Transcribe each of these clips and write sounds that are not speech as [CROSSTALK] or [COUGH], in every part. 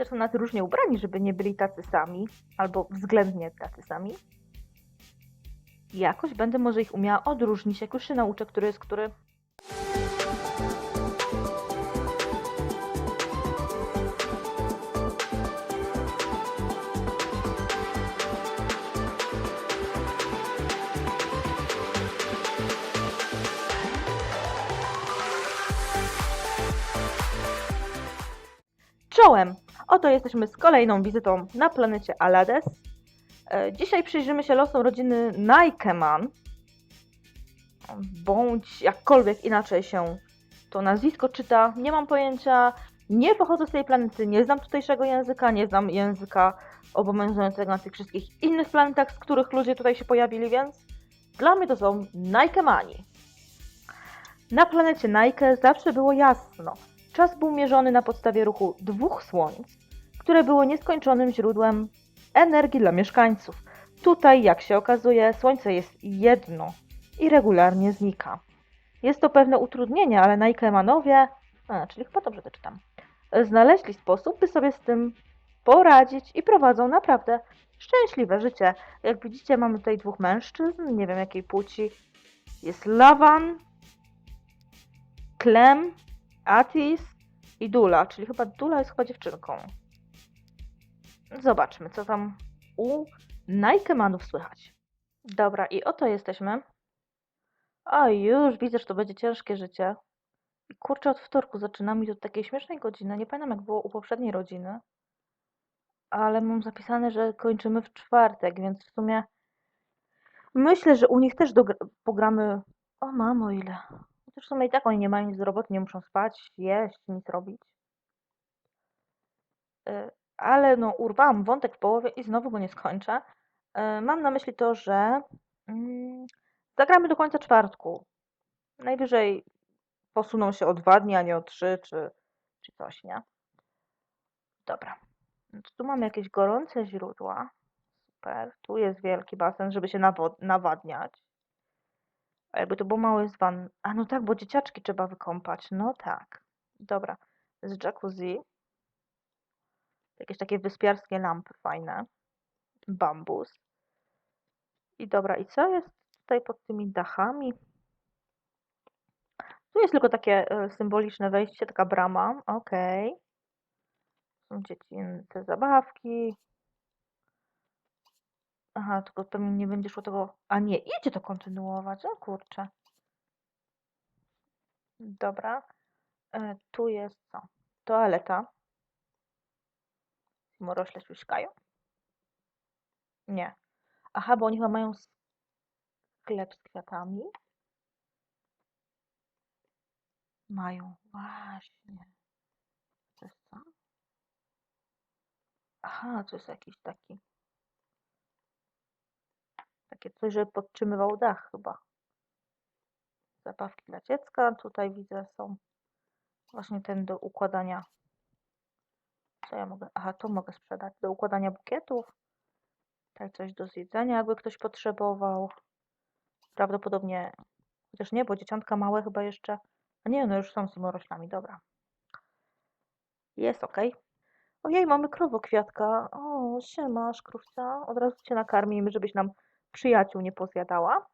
też są na to różnie ubrani, żeby nie byli tacy sami, albo względnie tacy sami. Jakoś będę może ich umiała odróżnić, jak już się nauczę, który jest który. Czołem! Oto jesteśmy z kolejną wizytą na planecie Alades. E, Dzisiaj przyjrzymy się losom rodziny Nikeman, bądź jakkolwiek inaczej się to nazwisko czyta. Nie mam pojęcia, nie pochodzę z tej planety, nie znam tutejszego języka, nie znam języka obowiązującego na tych wszystkich innych planetach, z których ludzie tutaj się pojawili, więc dla mnie to są Nikemani. Na planecie Nike zawsze było jasno. Czas był mierzony na podstawie ruchu dwóch słońc, które było nieskończonym źródłem energii dla mieszkańców. Tutaj, jak się okazuje, słońce jest jedno i regularnie znika. Jest to pewne utrudnienie, ale Nikemanowie, a, czyli chyba dobrze to czytam, znaleźli sposób, by sobie z tym poradzić i prowadzą naprawdę szczęśliwe życie. Jak widzicie, mamy tutaj dwóch mężczyzn, nie wiem jakiej płci. Jest Lawan, Clem, Atis i Dula, czyli chyba Dula jest chyba dziewczynką. Zobaczmy, co tam u Nikemanów słychać. Dobra, i oto jesteśmy. A już widzę, że to będzie ciężkie życie. Kurczę, od wtorku zaczynamy od takiej śmiesznej godziny. Nie pamiętam, jak było u poprzedniej rodziny. Ale mam zapisane, że kończymy w czwartek, więc w sumie myślę, że u nich też pogramy. O mamo, ile. W sumie i tak oni nie mają nic do roboty, nie muszą spać, jeść, nic robić. Y, Ale no, urwałam wątek w połowie i znowu go nie skończę. Y, Mam na myśli to, że mm, zagramy do końca czwartku. Najwyżej posuną się o dwa dni, a nie o trzy, czy, czy coś, nie? Dobra. Tu mamy jakieś gorące źródła. Super. Tu jest wielki basen, żeby się nawadniać. A jakby to było mało jest wan... A no tak, bo dzieciaczki trzeba wykąpać. No tak. Dobra. Z jacuzzi. Jakieś takie wyspiarskie lampy fajne. Bambus. I dobra, i co jest tutaj pod tymi dachami? Tu jest tylko takie e, symboliczne wejście, taka brama. Okej. Są dziecięce zabawki. Aha, tylko pewnie nie będzie szło tego... A nie, idzie to kontynuować. O kurczę. Dobra. E, tu jest co? Toaleta. Morośle śluśkają? Nie. Aha, bo oni chyba mają sklep z kwiatami. Mają, właśnie. To jest co? Aha, to jest jakiś taki. Takie coś, żeby podtrzymywał dach chyba. Zabawki dla dziecka. Tutaj widzę są właśnie ten do układania. Co ja mogę? Aha, to mogę sprzedać. Do układania bukietów. Tutaj coś do zjedzenia, jakby ktoś potrzebował. Prawdopodobnie, chociaż nie, bo dzieciątka małe chyba jeszcze. A nie, no już są z moroślami, dobra. Jest ok. Ojej, mamy krowokwiatka. O, siema, krówca. Od razu cię nakarmimy, żebyś nam przyjaciół nie pozjadała.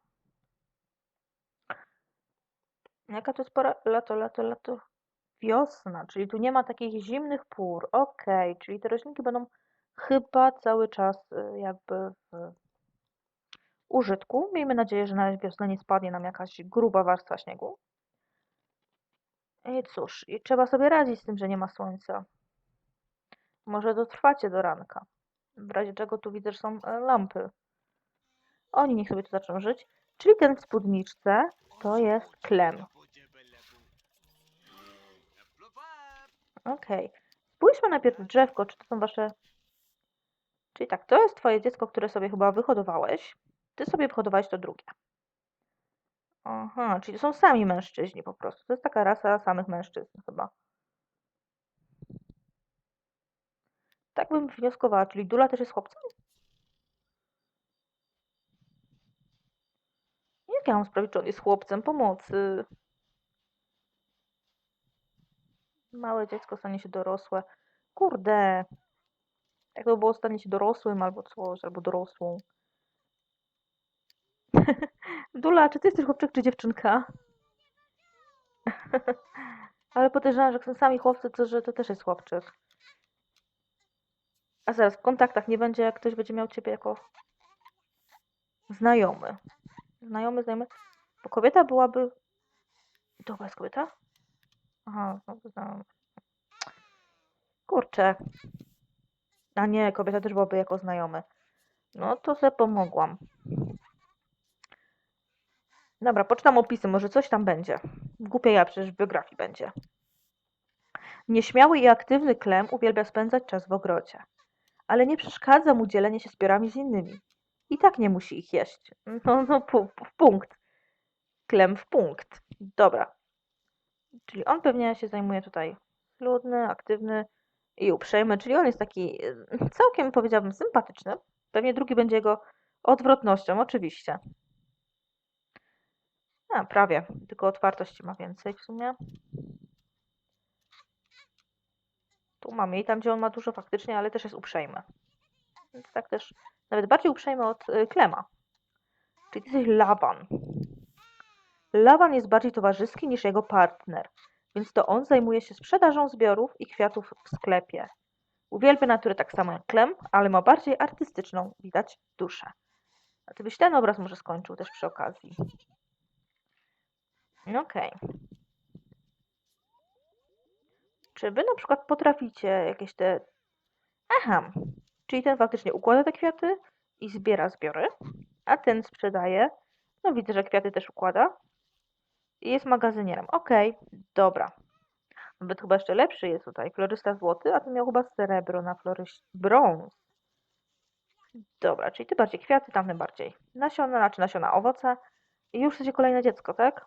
Jaka to jest pora? Lato, lato, lato. Wiosna, czyli tu nie ma takich zimnych pór. Okej, czyli te roślinki będą chyba cały czas y, jakby w użytku. Miejmy nadzieję, że na wiosnę nie spadnie nam jakaś gruba warstwa śniegu. I cóż, i trzeba sobie radzić z tym, że nie ma słońca. Może dotrwacie do ranka. W razie czego tu widzę, że są e, lampy. Oni niech sobie tu zaczną żyć. Czyli ten w spódniczce to jest Klem. Okej. Spójrzmy najpierw w drzewko, czy to są wasze... Czyli tak, to jest twoje dziecko, które sobie chyba wyhodowałeś. Ty sobie wyhodowałeś to drugie. Aha, czyli to są sami mężczyźni po prostu. To jest taka rasa samych mężczyzn chyba. Tak bym wnioskowała, czyli Dula też jest chłopcem? Jak ja mam sprawić, czy on jest chłopcem? Pomocy. Małe dziecko stanie się dorosłe. kurde. Jak to było stanie się dorosłym albo coś, albo dorosłą. [LAUGHS] Dula, czy ty jesteś chłopczyk czy dziewczynka? [LAUGHS] Ale podejrzewam, że są sami chłopcy, to że to też jest chłopczyk. A zaraz, w kontaktach nie będzie, jak ktoś będzie miał ciebie jako znajomy. Znajomy, znajomy. Bo kobieta byłaby... To chyba jest kobieta? Aha, znowu znam. Kurczę. A nie, kobieta też byłaby jako znajomy. No to sobie pomogłam. Dobra, poczytam opisy, może coś tam będzie. Głupia ja, przecież w biografii będzie. Nieśmiały i aktywny Klem uwielbia spędzać czas w ogrodzie. Ale nie przeszkadza mu dzielenie się zbiorami z innymi. I tak nie musi ich jeść. No, no, pu- w punkt. Klem w punkt. Dobra. Czyli on pewnie się zajmuje tutaj ludny, aktywny i uprzejmy, czyli on jest taki e, całkiem, powiedziałabym, sympatyczny. Pewnie drugi będzie jego odwrotnością, oczywiście. A, prawie. Tylko otwartości ma więcej w sumie. Tu mamy i tam, gdzie on ma dużo faktycznie, ale też jest uprzejmy. Więc tak też, nawet bardziej uprzejmy od y, Klema. Czyli ty jesteś Lawan. Lawan jest bardziej towarzyski niż jego partner, więc to on zajmuje się sprzedażą zbiorów i kwiatów w sklepie. Uwielbia naturę tak samo jak Klem, ale ma bardziej artystyczną, widać, duszę. A ty byś ten obraz może skończył też przy okazji. Okej. Czy wy na przykład potraficie jakieś te... Aha, czyli ten faktycznie układa te kwiaty i zbiera zbiory, a ten sprzedaje. No widzę, że kwiaty też układa. I jest magazynierem. Okej, dobra. Nawet chyba jeszcze lepszy jest tutaj. Florysta złoty, a ten miał chyba srebro na floryś... brąz. Dobra, czyli ty bardziej kwiaty, tamten bardziej nasiona, znaczy nasiona owoce. I już chcecie kolejne dziecko, tak?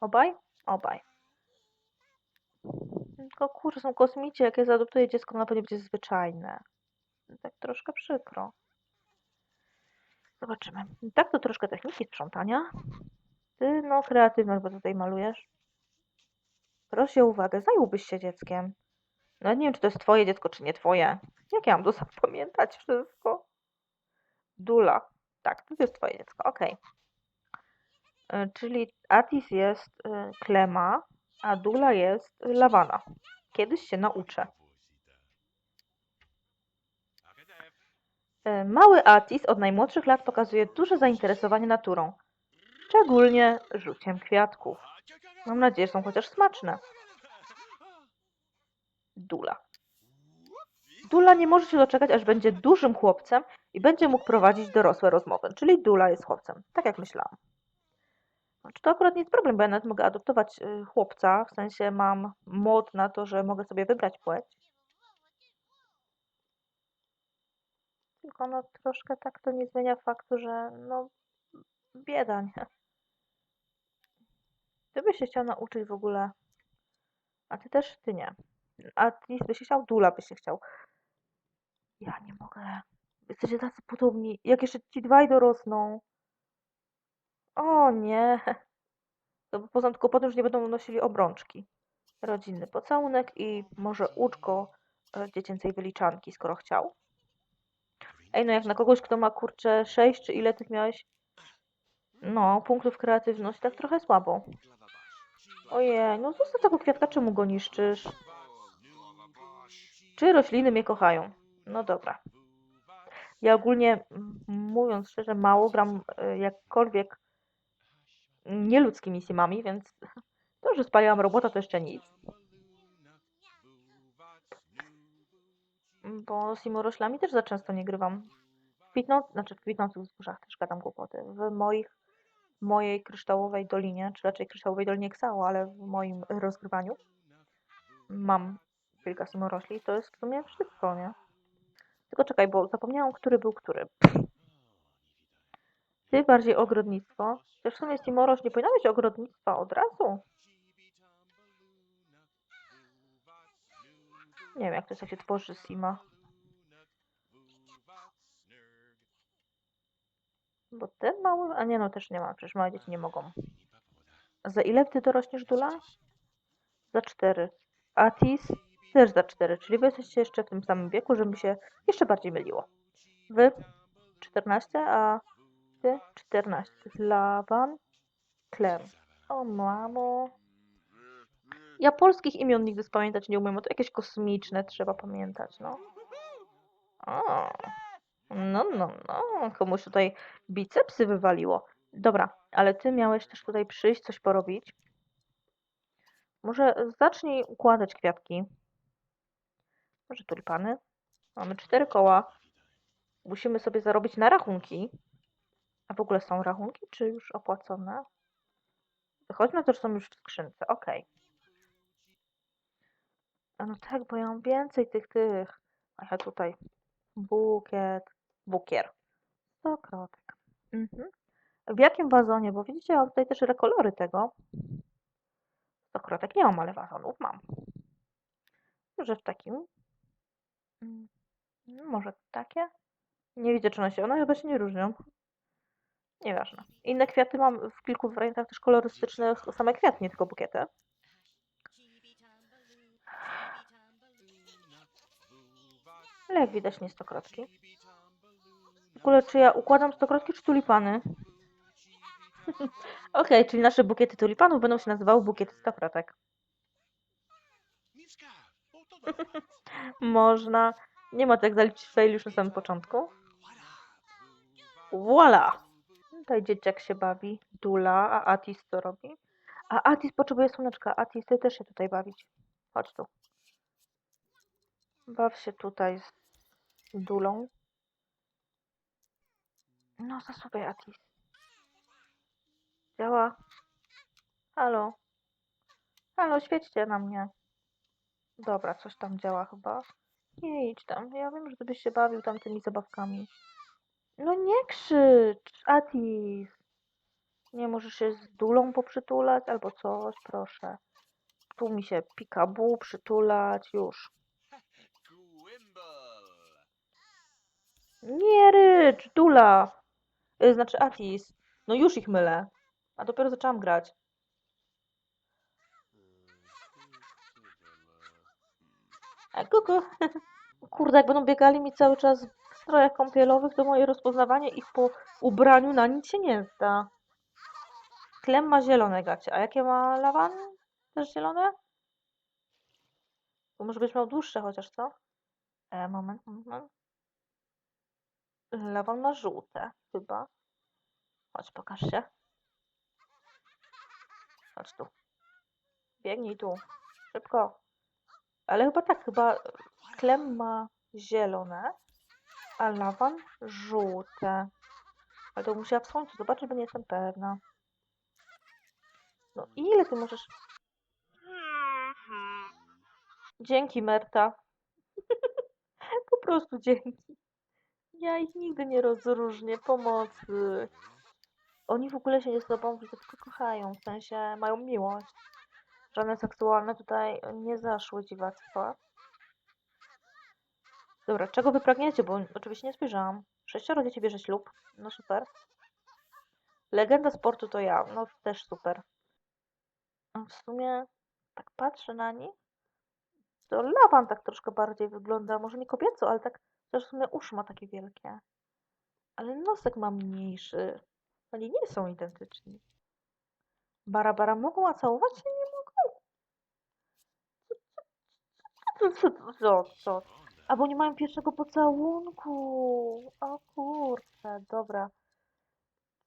Obaj? Obaj. Tylko kurczę, są kosmici, jak ja zaadoptuję dziecko, na pewno będzie zwyczajne. Tak troszkę przykro. Zobaczymy. Tak to troszkę techniki sprzątania. Ty, no, kreatywność, bo tutaj malujesz. Proszę o uwagę, zająłbyś się dzieckiem. No nie wiem, czy to jest twoje dziecko, czy nie twoje. Jak ja mam to [LAUGHS] zapamiętać wszystko? Dula. Tak, to jest twoje dziecko, okej. Y, Czyli Atis jest y, Klema, a Dula jest Lawana. Kiedyś się nauczę. Y, Mały Atis od najmłodszych lat pokazuje duże zainteresowanie naturą, szczególnie rzuciem kwiatków. Mam nadzieję, że są chociaż smaczne. Dula. Dula nie może się doczekać, aż będzie dużym chłopcem i będzie mógł prowadzić dorosłe rozmowy. Czyli Dula jest chłopcem, tak jak myślałam. Znaczy to akurat nie jest problem, bo ja nawet mogę adoptować y, chłopca, w sensie mam mod na to, że mogę sobie wybrać płeć. Tylko no troszkę tak to nie zmienia faktu, że no bieda, nie? Ty byś się chciał nauczyć w ogóle, a ty też, ty nie. A ty byś się chciał, Dula byś się chciał. Ja nie mogę. Jesteście tacy podobni. Jak jeszcze ci dwaj dorosną. O nie. To poza tylko potem już nie będą nosili obrączki. Rodzinny pocałunek i może łóżko e, dziecięcej wyliczanki, skoro chciał. Ej, no jak na kogoś, kto ma kurczę 6 czy ile tych miałeś? No, punktów kreatywności, tak trochę słabo. Ojej, no zostaw tego kwiatka, czemu go niszczysz? Czy rośliny mnie kochają? No dobra. Ja ogólnie, mówiąc szczerze, mało gram e, jakkolwiek nieludzkimi simami, więc [LAUGHS] to, że spaliłam robota, to jeszcze nic. Bo simoroślami też za często nie grywam. Kwitną, znaczy w kwitnących wzgórzach też gadam głupoty. W moich, mojej kryształowej dolinie, czy raczej kryształowej dolinie Ksao, ale w moim rozgrywaniu mam kilka simorośli. To jest w sumie wszystko, nie? Tylko czekaj, bo zapomniałam, który był który. Ty bardziej ogrodnictwo. Też w sumie Simoroś nie powinno mieć ogrodnictwa od razu. Nie wiem, jak to się tworzy Sima. Bo ten mały... A nie, no też nie ma. Przecież małe dzieci nie mogą. Za ile ty dorośniesz, Dula? Za cztery. Atis? Też za 4, czyli wy jesteście jeszcze w tym samym wieku, żeby się jeszcze bardziej myliło. Wy 14, a 14. Lawan, Klem. O mamo. Ja polskich imion nigdy spamiętać nie umiem, to jakieś kosmiczne trzeba pamiętać, no. O. No, no, no. Komuś tutaj bicepsy wywaliło. Dobra, ale ty miałeś też tutaj przyjść, coś porobić. Może zacznij układać kwiatki. Może tulipany. Mamy cztery koła. Musimy sobie zarobić na rachunki. A w ogóle są rachunki, czy już opłacone? Wychodzi na to, że są już w skrzynce. Okej. A no tak, bo ja mam więcej tych, tych. A ja tutaj bukiet, bukier. Stokrotek. Mhm. W jakim wazonie? Bo widzicie, ja mam tutaj też rekolory tego. Stokrotek nie mam, ale wazonów mam. Może w takim. Mm, Może takie? Nie widzę, czy one się. One chyba się nie różnią. Nieważne. Inne kwiaty mam w kilku wariantach też kolorystyczne, same kwiaty, nie tylko bukiety. Ale jak widać, nie stokrotki. W ogóle, czy ja układam stokrotki, czy tulipany? [LAUGHS] Okej, czyli nasze bukiety tulipanów będą się nazywały bukiety stokrotek. [LAUGHS] Można. Nie ma tak zaliczyć fail już na samym początku. Voila! Tutaj dzieciak się bawi. Dula, a Atis co robi? A Atis potrzebuje słoneczka. Atis, ty też się tutaj bawić. Chodź tu. Baw się tutaj z Dulą. No, zasuwaj Atis. Działa. Halo. Halo, świećcie na mnie. Dobra, coś tam działa chyba. Nie idź tam. Ja wiem, że ty byś się bawił tam tymi zabawkami. No nie krzycz, Atis. Nie możesz się z dulą poprzytulać albo coś, proszę. Tu mi się pikabu przytulać, już. Nie rycz, dula. Y, znaczy Atis. No już ich mylę. A dopiero zaczęłam grać. A kuku. [LAUGHS] Kurde, jak będą biegali mi cały czas strojach kąpielowych, to moje rozpoznawanie ich po ubraniu na nic się nie zda. Klem ma zielone gacie. A jakie ma lawan? Też zielone? To może być miał dłuższe chociaż, co? E, moment, moment. Lawan ma żółte, chyba. Chodź, pokaż się. Chodź tu. Biegnij tu. Szybko. Ale chyba tak, chyba Klem ma zielone, a lawan żółte. Ale to musiała w słońcu zobaczyć, bo nie jestem pewna. No ile ty możesz... Dzięki, Merta. [LAUGHS] po prostu dzięki. Ja ich nigdy nie rozróżnię. Pomocy. Oni w ogóle się nie sobą, że tylko kochają. W sensie mają miłość. Żadne seksualne tutaj nie zaszły dziwactwa. Dobra, czego wy pragniecie? Bo oczywiście nie spojrzałam. Sześcioro dzieci bierze ślub. No super. Legenda sportu to ja. No też super. W sumie tak patrzę na nich. To lawan tak troszkę bardziej wygląda. Może nie kobieco, ale tak też w sumie uszy ma takie wielkie. Ale nosek ma mniejszy. Oni nie są identyczni. Barabara mogą, a całować się nie mogą. Co, co, co, co, co? A bo nie mają pierwszego pocałunku. O kurczę, dobra.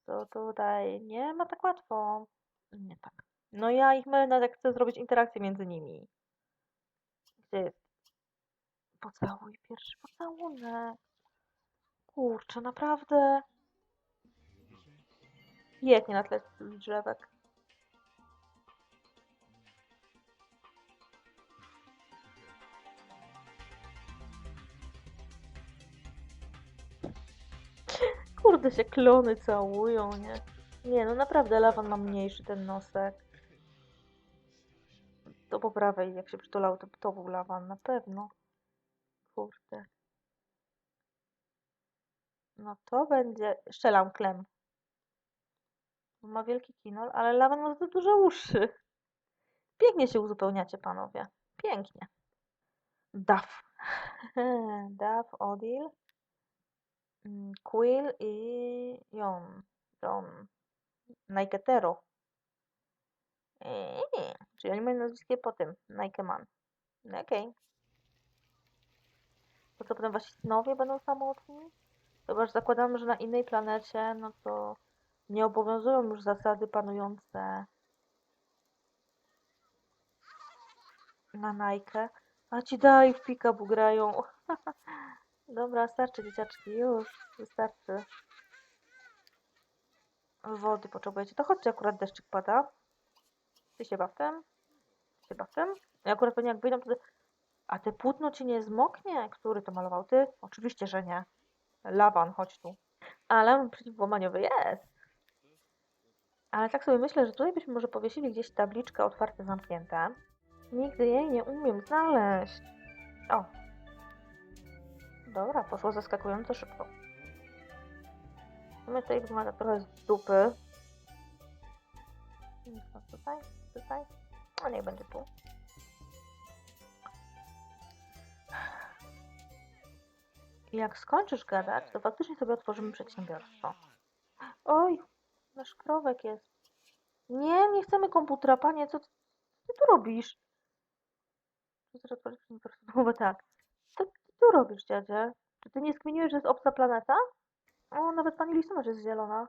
To tutaj nie ma tak łatwo. Nie tak. No ja ich mylę, jak chcę zrobić interakcję między nimi. Gdzie jest? Pocałuj, pierwszy pocałunek. Kurczę, naprawdę. Pięknie na tle drzewek. Kurde, się klony całują, nie? Nie, no naprawdę lawan ma mniejszy ten nosek. To po prawej, jak się przytulał, to, to był lawan, na pewno. Kurde. No to będzie... Szczelam klem. Ma wielki kinol, ale lawan ma za duże uszy. Pięknie się uzupełniacie, panowie. Pięknie. Duff. [LAUGHS] Duff, Odil, Quill i Jon. John. Niketero. Eee, czyli oni mają nazwiskie po tym. Nikeman. No Okej. To co potem wasi synowie będą samotni? Chyba, że zakładamy, że na innej planecie, no to nie obowiązują już zasady panujące na Nike. A ci daj w pikabu grają. [LAUGHS] Dobra, starczy dzieciaczki, już, wystarczy. Wody potrzebujecie. To chodźcie, akurat deszczyk pada. Ty się baw tym. Ty się baw tym. I akurat pewnie jak wyjdą, to... A te płótno ci nie zmoknie? Który to malował? Ty? Oczywiście, że nie. Lawan, chodź tu. Ale przeciwłamaniowy jest. Ale tak sobie myślę, że tutaj byśmy może powiesili gdzieś tabliczkę otwarte, zamknięte. Nigdy jej nie umiem znaleźć. O. Dobra, poszło zaskakująco szybko. My tutaj wygląda trochę z dupy. No tutaj, tutaj. A niech będzie tu. Jak skończysz gadać, to faktycznie sobie otworzymy przedsiębiorstwo. Oj, nasz krowek jest. Nie, nie chcemy komputera, panie, co ty, ty tu robisz? Chcesz otworzyć przedsiębiorstwo? No [LAUGHS] bo tak. Tu robisz, dziadzie? Czy ty nie skminiłeś, że jest obca planeta? O, nawet pani listonosz jest zielona.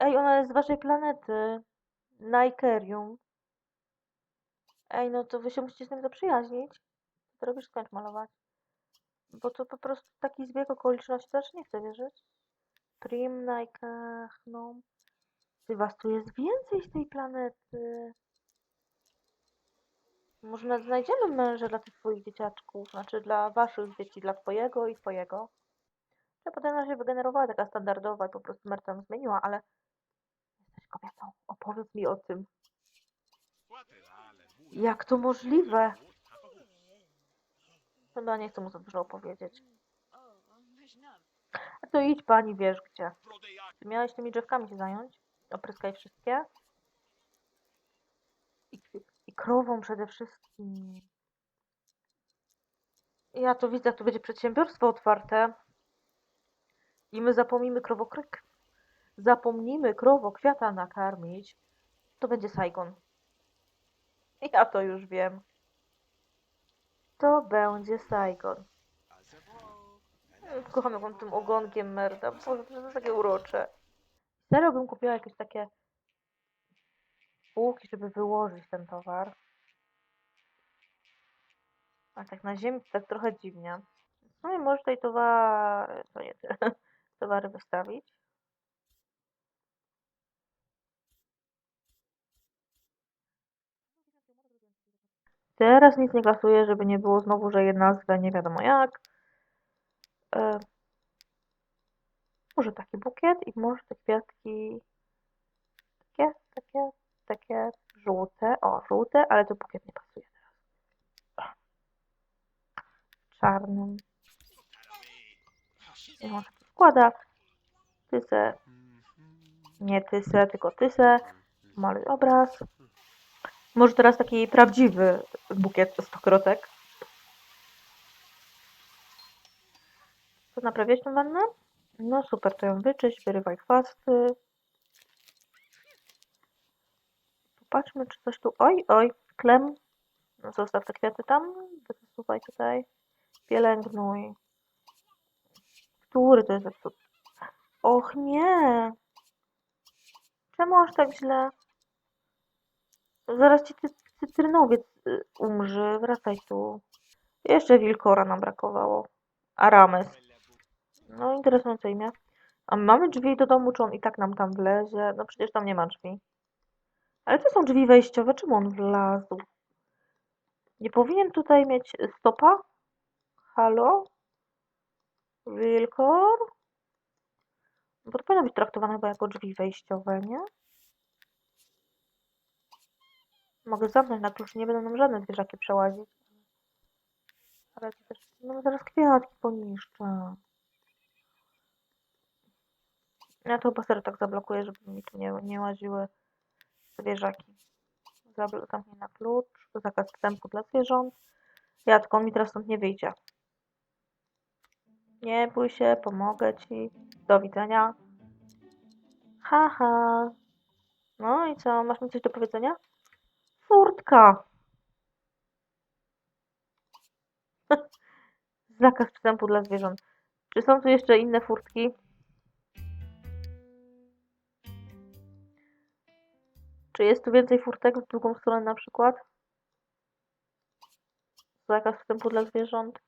Ej, ona jest z waszej planety. Nikerium. Ej, no to wy się musicie z tym zaprzyjaźnić. Robisz? Skończ malować. Bo to po prostu taki zbieg okoliczności, też nie chcę wierzyć. Prim, no. Ty was tu jest więcej z tej planety. Może nawet znajdziemy męża dla tych twoich dzieciaczków, znaczy dla waszych dzieci, dla twojego i twojego. Ja potem się wygenerowała taka standardowa i po prostu Mer tam zmieniła, ale jesteś kobietą. Opowiedz mi o tym. Jak to możliwe? Chyba nie chcę mu za dużo opowiedzieć. A to idź pani, wiesz gdzie. Ty miałeś tymi drzewkami się zająć? Opryskaj wszystkie. Krową przede wszystkim. Ja to widzę, jak tu będzie przedsiębiorstwo otwarte. I my zapomnimy krowokryk. Zapomnimy krowo kwiata nakarmić. To będzie Saigon. [LAUGHS] Ja to już wiem. To będzie Saigon. Kocham jak tym ogonkiem merda. Boże, to jest takie urocze. Serio bym kupiła jakieś takie półki, żeby wyłożyć ten towar. A tak na ziemi to tak trochę dziwnie. No i może tutaj towary, to nie ty, [LAUGHS] towary wystawić. Teraz nic nie kasuję, żeby nie było znowu, że jedna nazwę nie wiadomo jak. E, może taki bukiet i może te kwiatki takie, takie, takie żółte. O, żółte, ale to bukiet nie pasuje teraz. Czarnym. I może to składa. Tysę, nie tysę, tylko tysę. Maluj obraz. Może teraz taki prawdziwy bukiet stokrotek. Co naprawiać tą wannę? No super, to ją wyczyść, wyrywaj chwasty. Popatrzmy, czy coś tu... Oj, oj, klem. No, zostaw te kwiaty tam. Wysuwaj tutaj. Pielęgnuj. Który to jest zepsuty? Och nie! Czemu aż tak źle? Zaraz ci cy cytrynowiec y, umrze. Wracaj tu. Jeszcze wilkora nam brakowało. Arames. No, interesujące imię. A mamy drzwi do domu, czy on i tak nam tam wlezie? No przecież tam nie ma drzwi. Ale to są drzwi wejściowe. Czemu on wlazł? Nie powinien tutaj mieć stopa? Halo? Wilkor? Bo to powinno być traktowane chyba jako drzwi wejściowe, nie? Mogę zamknąć na klucz, nie będą nam żadne zwierzaki przełazić. Ale też, no zaraz kwiatki poniszczę. Ja to chyba serio tak zablokuję, żeby mi tu nie, nie łaziły zwierzaki. zamknij na klucz, zakaz wstępu dla zwierząt. Jacko, on mi teraz stąd nie wyjdzie. Nie bój się, pomogę ci. Do widzenia. Haha. No i co, masz mi coś do powiedzenia? Furtka. [LAUGHS] Zakaz wstępu dla zwierząt. Czy są tu jeszcze inne furtki? Czy jest tu więcej furtek w drugą stronę na przykład? Zakaz wstępu dla zwierząt.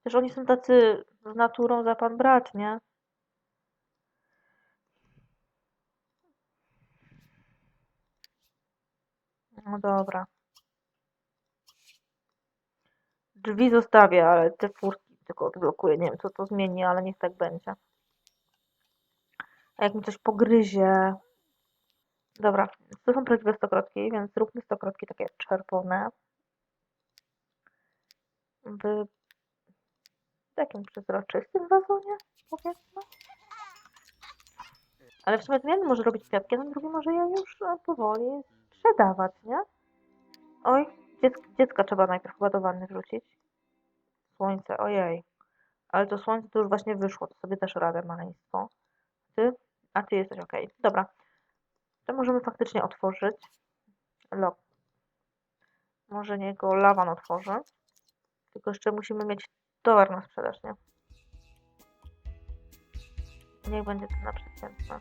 Przecież oni są tacy z naturą za pan brat, nie? No dobra. Drzwi zostawię, ale te furtki tylko odblokuję. Nie wiem, co to zmieni, ale niech tak będzie. A jak mi coś pogryzie... Dobra, to są prawdziwe stokrotki, więc zróbmy stokrotki takie czerwone. W takim przezroczystym wazonie, powiedzmy. Ale w sumie jeden może robić kwiatki, a ten drugi może je już e, powoli sprzedawać, nie? Oj, dziecka, dziecka trzeba najpierw chyba do wanny wrzucić. Słońce, ojej. Ale to słońce to już właśnie wyszło, to sobie też radę, maleństwo. Ty? A ty jesteś ok. Dobra. To możemy faktycznie otworzyć. Lok. Może niego lawan otworzy. Tylko jeszcze musimy mieć towar na sprzedaż, nie? Niech będzie to na przeciętne.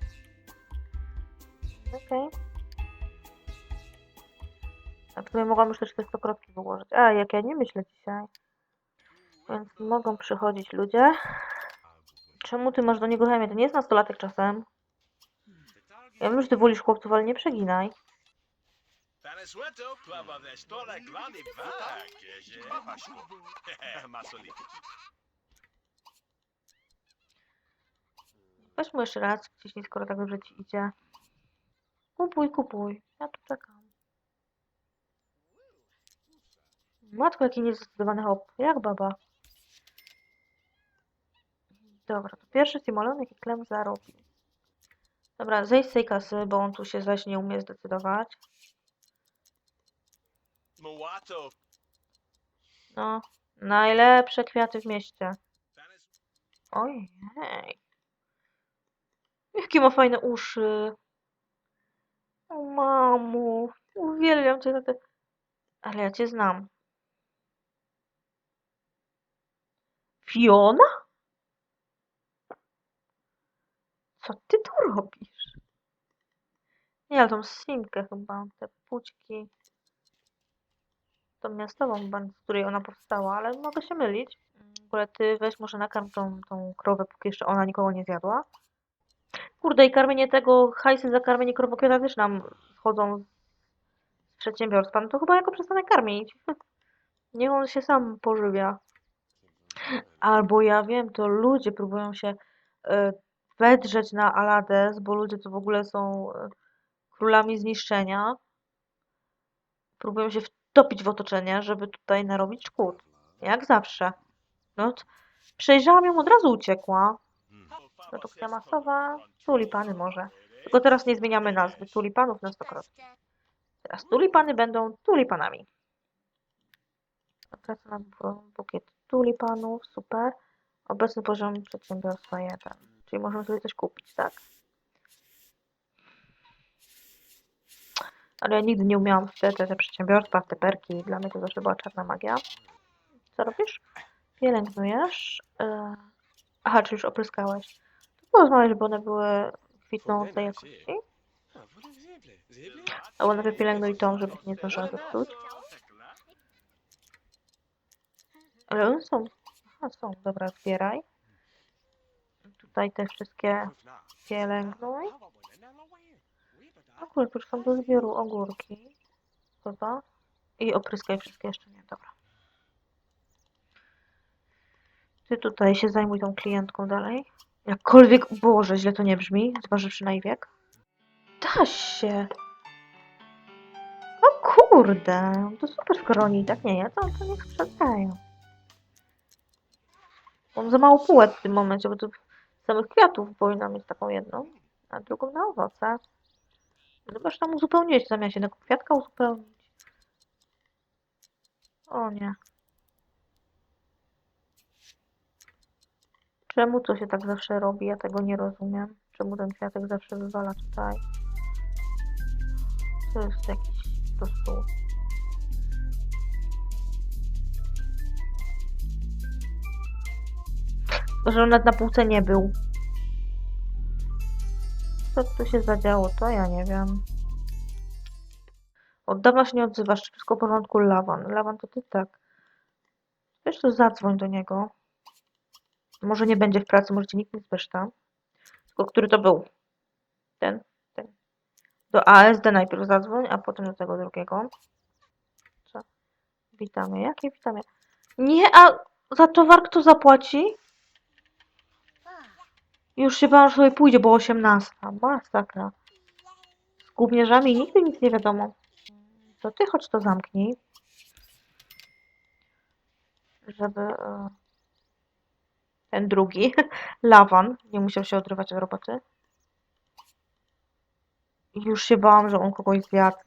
Okej. A w mogłam już też te stokrotki wyłożyć. A, jak ja nie myślę dzisiaj. Więc mogą przychodzić ludzie. Czemu ty masz do niego chemię? To nie jest nastolatek czasem. Ja wiem, że ty wolisz chłopców, ale nie przeginaj. Weź mu jeszcze raz wciśnij, skoro tak dobrze ci idzie. Kupuj, kupuj. Ja tu czekam. Matko, jaki niezdecydowany hop. Jak baba. Dobra, to pierwszy Simolon, jaki Klem zarobił. Dobra, zejdź z tej kasy, bo on tu się zaś nie umie zdecydować. No, najlepsze kwiaty w mieście. Ojej. Jakie ma fajne uszy. O mamo, uwielbiam cię za te... Ale ja cię znam. Fiona? Co ty tu robisz? Nie, ale tą Simkę chyba, te pućki. Tą miastową z której ona powstała, ale mogę się mylić. W ogóle ty weź może nakarm tą, tą krowę, póki jeszcze ona nikogo nie zjadła. Kurde, i karmienie tego, hajsy za karmienie krowokieta też nam wchodzą z przedsiębiorstwa. No to chyba ja go przestanę karmić. [LAUGHS] Niech on się sam pożywia. Albo ja wiem, to ludzie próbują się e, wedrzeć na Alades, bo ludzie to w ogóle są e, królami zniszczenia. Próbują się wtopić w otoczenie, żeby tutaj narobić szkód. Jak zawsze. No, przejrzałam ją, od razu uciekła. Produkcja masowa, tulipany może. Tylko teraz nie zmieniamy nazwy tulipanów na stokrotki. Teraz tulipany będą tulipanami. Praca nad bu- bukiet tulipanów, super. Obecny poziom przedsiębiorstwa 1. Czyli możemy sobie coś kupić, tak? Ale ja nigdy nie umiałam w te przedsiębiorstwa, w te perki. Dla mnie to zawsze była czarna magia. Co robisz? Pielęgnujesz. Yy... Aha, czy już opryskałeś? To porozmawiać, bo one były kwitnącej jakości. Albo najpierw pielęgnuj tą, żeby nie zdążyła zepsuć. Ale one są. Aha, są. Dobra, zbieraj. Tutaj te wszystkie pielęgnuj. Już są do zbioru ogórki. Chyba. I opryskaj wszystkie jeszcze nie. Dobra. Ty tutaj się zajmuj tą klientką dalej. Jakkolwiek, Boże, źle to nie brzmi, zważywszy na jej wiek. Da się. O kurde, to super skoro oni i tak nie jedzą, to niech sprzedają. Mam za mało półek w tym momencie, bo tu samych kwiatów powinna mieć taką jedną, a drugą na owoce. Chyba, że tam uzupełniłeś, zamiast jednego kwiatka uzupełnić. O nie. Czemu to się tak zawsze robi? Ja tego nie rozumiem. Czemu ten kwiatek zawsze wywala tutaj? To jest jakiś po prostu... Że on nawet na półce nie był. Co tu się zadziało? To ja nie wiem. Od dawna się nie odzywasz. Wszystko w porządku? Lawan. Lawan, to ty tak. Wiesz co, zadzwoń do niego. Może nie będzie w pracy, może cię nikt nie speszta. Tylko który to był? Ten? Ten. Do ASD najpierw zadzwoń, a potem do tego drugiego. Co? Witamy. Jakie witamy? Nie, a za towar kto zapłaci? Już się że sobie pójdzie, bo 18. Masakra. Z gównierzami nigdy nic nie wiadomo. To ty chodź to zamknij. Żeby e, ten drugi, [LAUGHS] Lawan, nie musiał się odrywać od roboty. Już się bałam, że on kogoś zjadł?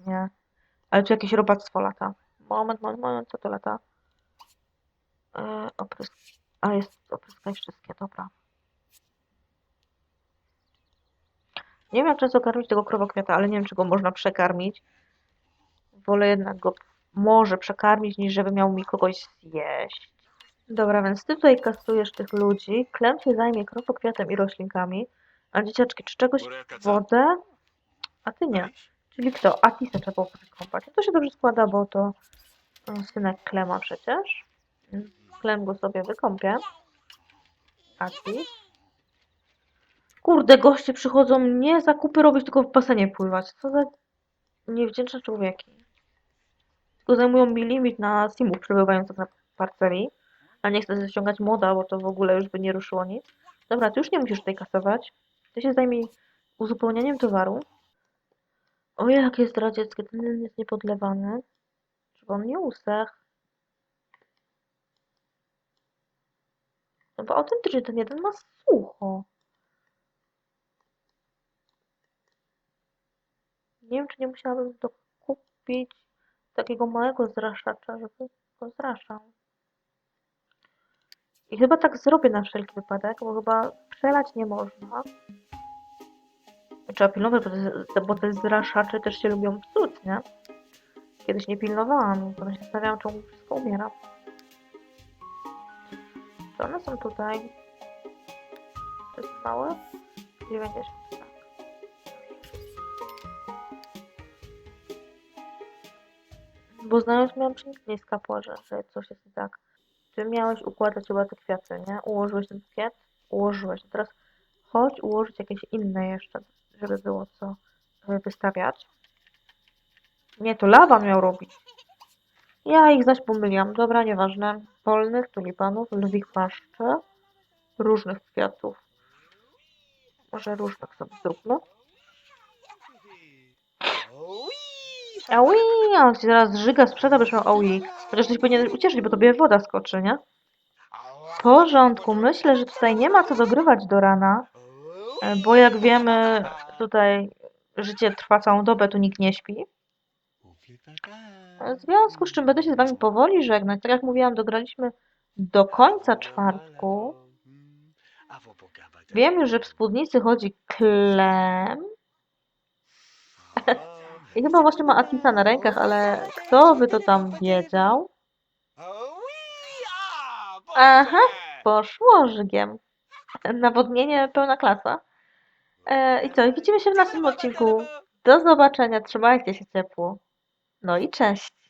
Ale tu jakieś robactwo lata. Moment, moment, moment, co to lata? E, oprysk... A jest, opryskaj wszystkie, dobra. Nie wiem jak często karmić tego krowokwiata, ale nie wiem, czy go można przekarmić. Wolę jednak go może przekarmić, niż żeby miał mi kogoś zjeść. Dobra, więc ty tutaj kasujesz tych ludzi. Klem się zajmie krowokwiatem i roślinkami. A dzieciaczki, czy czegoś wodę? A ty nie. Czyli kto? Atisa trzeba było wykąpać. To się dobrze składa, bo to e, synek Klema przecież. Klem go sobie wykąpie. Atis. Kurde, goście przychodzą nie zakupy robić, tylko w basenie pływać. Co za niewdzięczne człowieki. Tylko zajmują mi limit na simów przebywających na parceli. A nie chcę ściągać moda, bo to w ogóle już by nie ruszyło nic. Dobra, ty już nie musisz tutaj kasować. Ty się zajmij uzupełnianiem towaru. O, jakie jest radzieckie. Ten jest niepodlewany. Żeby on nie usechł. No bo autentycznie ten jeden ma sucho. Nie wiem, czy nie musiałabym dokupić takiego małego zraszacza, żeby go zraszał. I chyba tak zrobię na wszelki wypadek, bo chyba przelać nie można. Trzeba pilnować, bo te, bo te zraszacze też się lubią psuć, nie? Kiedyś nie pilnowałam, potem się zastanawiałam, czemu wszystko umiera. Czy one są tutaj? To jest małe? 90, Bo znając miałam, że nikt nie skapła, że, coś jest nie tak. Ty miałeś układać chyba te kwiaty, nie? Ułożyłeś ten kwiat? Ułożyłeś. A Teraz chodź ułożyć jakieś inne jeszcze, żeby było co wystawiać. Nie, to lawa miał robić. Ja ich zaś pomyliłam. Dobra, nieważne. Polnych tulipanów, lwich paszcze, różnych kwiatów. Może różnych sobie zróbmy. Aui, on ci zaraz żyga sprzeda, byś miał aui. Chociaż się powinien ucieszyć, bo tobie woda skoczy, nie? W porządku, myślę, że tutaj nie ma co dogrywać do rana, e, bo jak wiemy, tutaj życie trwa całą dobę, tu nikt nie śpi. W związku z czym będę się z wami powoli żegnać. Tak jak mówiłam, dograliśmy do końca czwartku. Wiemy, że w spódnicy chodzi Klem. [LAUGHS] I chyba właśnie ma Atisa na rękach, ale kto by to tam wiedział? Aha, poszło żygiem. Nawodnienie pełna klasa. E, I co, widzimy się w następnym odcinku. Do zobaczenia, trzymajcie się ciepło. No i cześć.